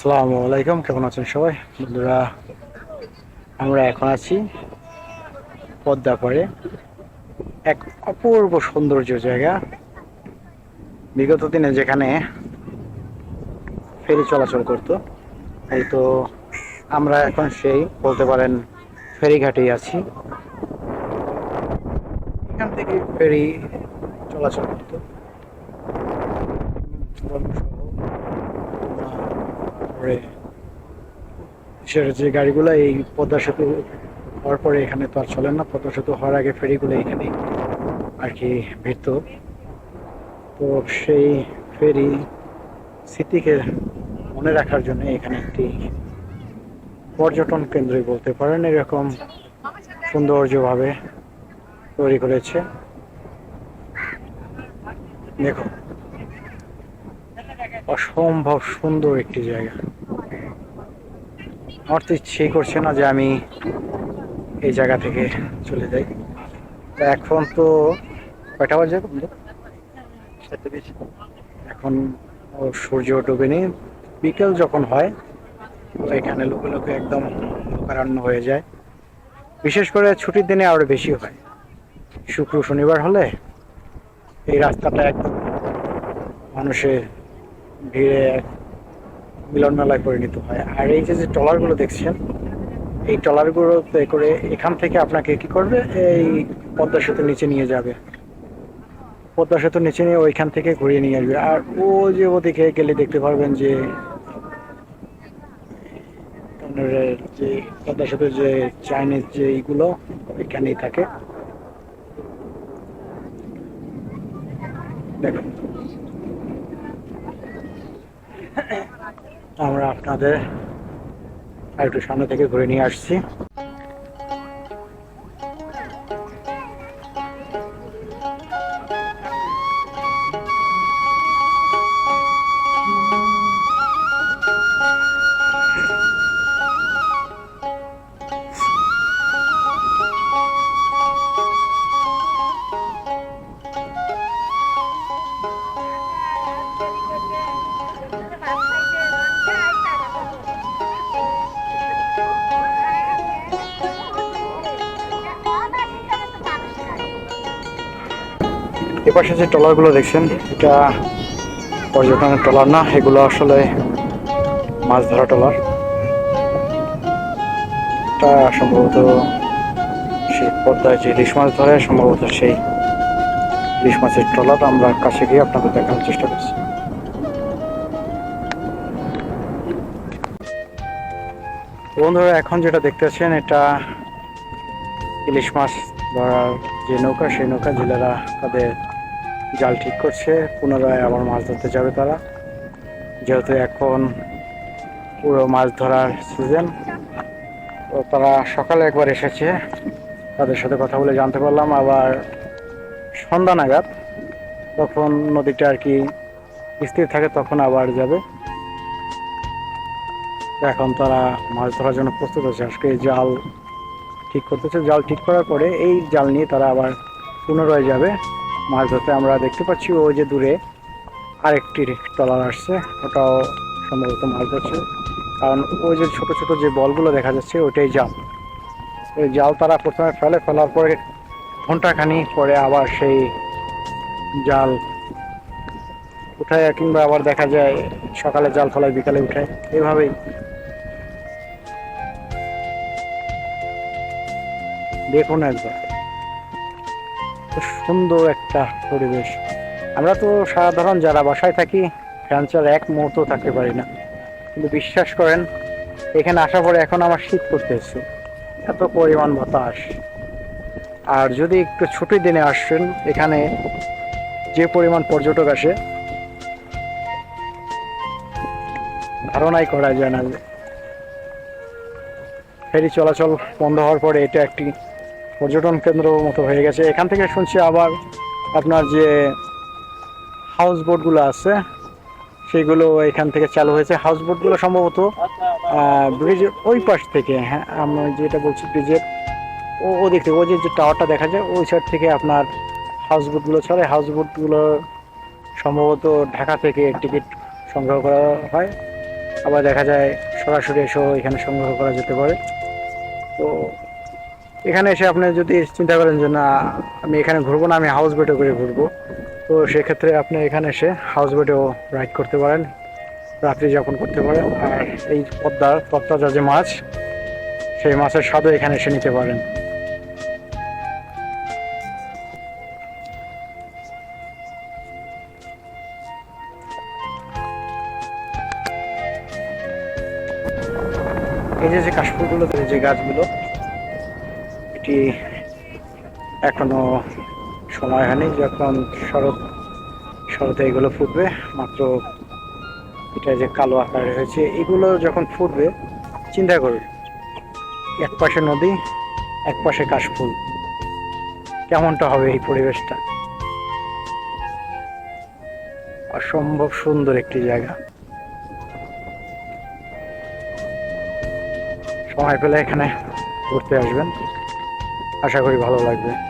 আসসালামু আলাইকুম, কেমন আছেন সবাই? বন্ধুরা, আমরা এখন আছি পদ্মা পাড়ে, এক অপূর্ব সৌন্দর্য জায়গা। বিগত দিনে যেখানে ফেরি চলাচল করত, এই তো আমরা এখন সেই, বলতে পারেন, ফেরিঘাটেই আছি। এখান থেকে ফেরি চলাচল করতো। তারপরে যে গাড়িগুলো এই পদ্মা সেতু হওয়ার পরে এখানে তো আর চলে না। পদ্মা সেতু হওয়ার আগে ফেরিগুলো এখানে আর কি ভিড়ত। তো সেই ফেরি স্মৃতিকে মনে রাখার জন্য এখানে একটি পর্যটন কেন্দ্রই বলতে পারেন। এরকম সৌন্দর্যভাবে তৈরি করেছে। দেখো অসম্ভব সুন্দর একটি জায়গা। আমার তো ইচ্ছেই করছে না যে আমি এই জায়গা থেকে চলে যাই। তো এখন তো কয়টা বাজে? এখন সূর্য ডুবেনি বিকেল যখন হয় এখানে লোকে লোকে একদম লোকারণ্য হয়ে যায়। বিশেষ করে ছুটির দিনে আরও বেশি হয়। শুক্র শনিবার হলে এই রাস্তাটা একদম মানুষের ভিড়ে মিলন মেলায় পরিণত হয়। আর এই যে যে ট্রলারগুলো দেখছেন, এই ট্রলারগুলোতে করে এখান থেকে আপনাকে কি করবে? এই পদ্মা সেতুর নিচে নিয়ে যাবে। পদ্মা সেতুর নিচে নিয়ে ওইখান থেকে ঘুরিয়ে নিয়ে আসবে। আর ও যে ওদিকে গেলে দেখতে পারবেন যে যে পদ্মা সেতুর যে চাইনিজ যে এইগুলো এখানেই থাকে। দেখুন। আমরা আপনাদের একটু সামনে থেকে ঘুরে নিয়ে আসছি। এপাশে যে ট্রলারগুলো দেখছেন, এটা পর্যটনের ট্রলার না, এগুলো আসলে মাছ ধরা ট্রলার। এটা সম্ভবত সেই পদ্মায় যে ইলিশ মাছ ধরে, সম্ভবত সেই ইলিশ মাছের ট্রলার। আমরা কাছে গিয়ে আপনাদের দেখানোর চেষ্টা করছি। বন্ধুরা, এখন যেটা দেখতেছেন এটা ইলিশ মাছ ধরার যে নৌকা, সেই নৌকা জেলেরা তাদের জাল ঠিক করছে। পুনরায় আবার মাছ ধরতে যাবে তারা। যেহেতু এখন পুরো মাছ ধরার সিজন তো তারা সকালে একবার এসেছে। তাদের সাথে কথা বলে জানতে পারলাম। আবার সন্ধ্যা নাগাদ, তখন নদীটা আর কি স্থির থাকে, তখন আবার যাবে। এখন তারা মাছ ধরার জন্য প্রস্তুত আছে। আজকে জাল ঠিক করতেছে। জাল ঠিক করার পরে এই জাল নিয়ে তারা আবার পুনরায় যাবে। মাছ ধরতে আমরা দেখতে পাচ্ছি ওই যে দূরে আরেকটি ট্রলার আসছে। ওটাও সম্ভবত মাছ ধরছে। কারণ ওই যে ছোট ছোট যে বলগুলো দেখা যাচ্ছে ওইটাই জাল। ওই জাল তারা প্রথমে ফেলে, ফেলার পরে ঘন্টাখানি পরে আবার সেই জাল উঠায় কিংবা আবার দেখা যায় সকালে জাল ফেলায়, বিকালে উঠায়। এভাবেই দেখুন একবার। সুন্দর একটা পরিবেশ। আমরা তো সাধারণ যারা বাসায় থাকি ফ্যান ছাড়া এক মুহূর্ত থাকতে পারি না। কিন্তু বিশ্বাস করেন, এখানে আসার পরে এখন আমার শীত করতেছে। এত পরিমাণ বাতাস। আর যদি একটু ছুটির দিনে আসছেন এখানে যে পরিমাণ পর্যটক আসে, ধারণাই করা যায় না ফেরি চলাচল বন্ধ হওয়ার পরে এটা একটি পর্যটন কেন্দ্র মতো হয়ে গেছে। এখান থেকে শুনছি আবার আপনার যে হাউস বোটগুলো আছে, সেগুলো এখান থেকে চালু হয়েছে। হাউস বোটগুলো সম্ভবত ব্রিজের ওই পাশ থেকে হ্যাঁ আমি যেটা বলছি ব্রিজের ও ওদিক থেকে, ওই যে টাওয়ারটা দেখা যায়, ওই সাইড থেকে আপনার হাউস বোটগুলো চলে। হাউস বোটগুলো সম্ভবত ঢাকা থেকে টিকিট সংগ্রহ করা হয়। আবার দেখা যায় সরাসরি এসেও এখানে সংগ্রহ করা যেতে পারে। তো এখানে এসে আপনি যদি চিন্তা করেন যে না, আমি এখানে ঘুরবো না, আমি হাউস বোটে করে ঘুরবো, তো সেক্ষেত্রে আপনি এখানে এসে হাউস বোটেও রাইড করতে পারেন, রাত্রি যাপন করতে পারেন, আর এই পদ্মার তত্তাজা যে মাছ, সেই মাছের স্বাদও এখানে এসে নিতে পারেন। এই যে যে কাশফুলগুলো যে গাছগুলো এটি এখনও সময় হয়নি যখন শরৎ, শরতে এগুলো ফুটবে, মাত্র এটা যে কালো আকারে হয়েছে এগুলো যখন ফুটবে, চিন্তা করুন, এক পাশে নদী, এক পাশে কাশফুল, কেমনটা হবে এই পরিবেশটা? অসম্ভব সুন্দর একটি জায়গা। সময় পেলে এখানে ঘুরতে আসবেন। আশা করি ভালো লাগবে।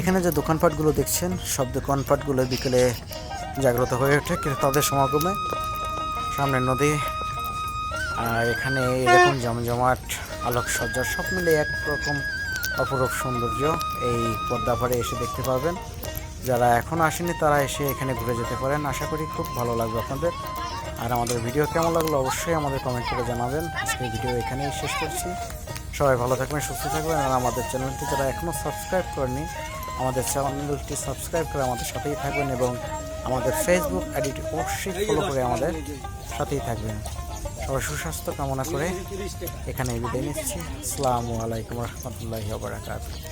এখানে যে দোকানপাটগুলো দেখছেন, সব দোকানপাটগুলো বিকেলে জাগ্রত হয়ে ওঠে ক্রেতাদের সমাগমে সামনে নদী আর এখানে এরকম জমজমাট, আলোকসজ্জা, সব মিলে একরকম অপরূপ সৌন্দর্য এই পদ্মাপাড়ে এসে দেখতে পাবেন যারা এখনও আসেনি তারা এসে এখানে ঘুরে যেতে পারেন। আশা করি খুব ভালো লাগবে আপনাদের। আর আমাদের ভিডিও কেমন লাগল অবশ্যই আমাদের কমেন্ট করে জানাবেন। আজকের ভিডিও এখানেই শেষ করছি। সবাই ভালো থাকবেন, সুস্থ থাকবেন। আর আমাদের চ্যানেলটি যারা এখনও সাবস্ক্রাইব করেনি আমাদের চ্যানেলটি সাবস্ক্রাইব করে আমাদের সাথেই থাকবেন এবং আমাদের ফেসবুক আইডিটি অবশ্যই ফলো করে আমাদের সাথেই থাকবেন। সবাই সুস্বাস্থ্য কামনা করে এখানে বিদায় নিচ্ছি। আসসালামু আলাইকুম রহমতুল্লাহ বারাকাতুহু।